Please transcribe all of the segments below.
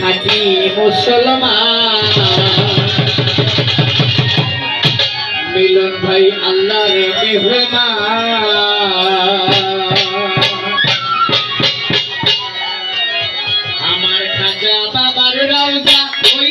খাটি মুসলমান। মিলন ভাই আল্লাহর আমার খাজা বাবার রওজা ওই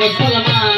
ಮೆಚ್ಚಲಮಾನ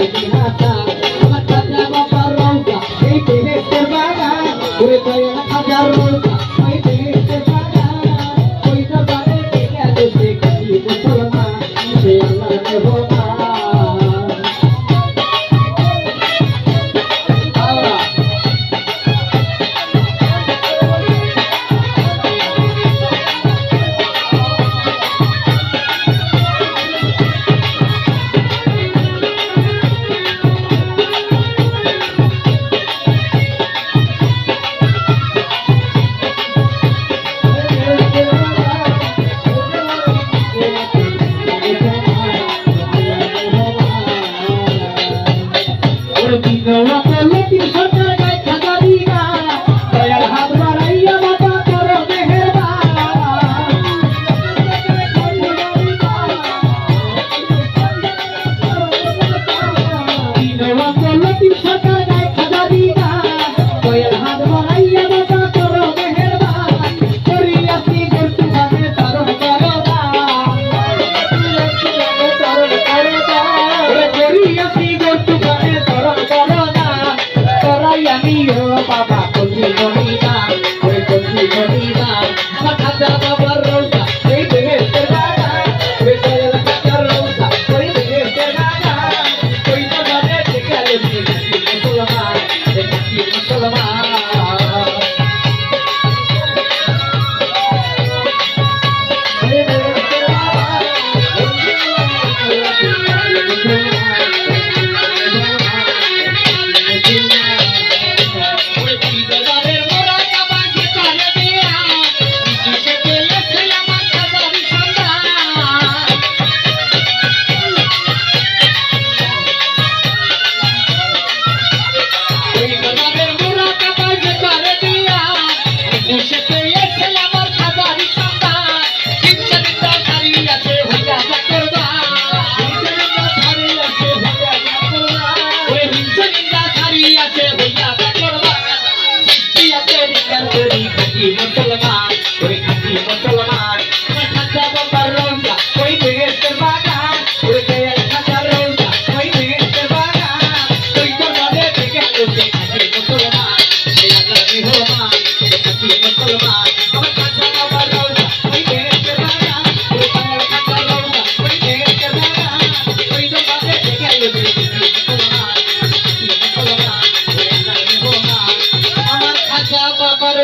हाँ babá.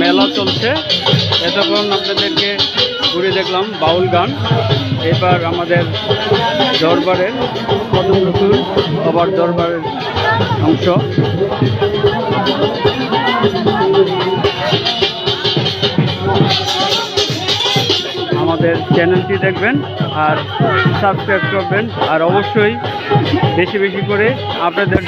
মেলা চলছে। এতক্ষণ আপনাদেরকে ঘুরে দেখলাম বাউল গান। এবার আমাদের দরবারের কদম রসুল আবার দরবারের অংশ। আমাদের চ্যানেলটি দেখবেন আর সাবস্ক্রাইব করবেন। আর অবশ্যই বেশি বেশি করে আপনাদের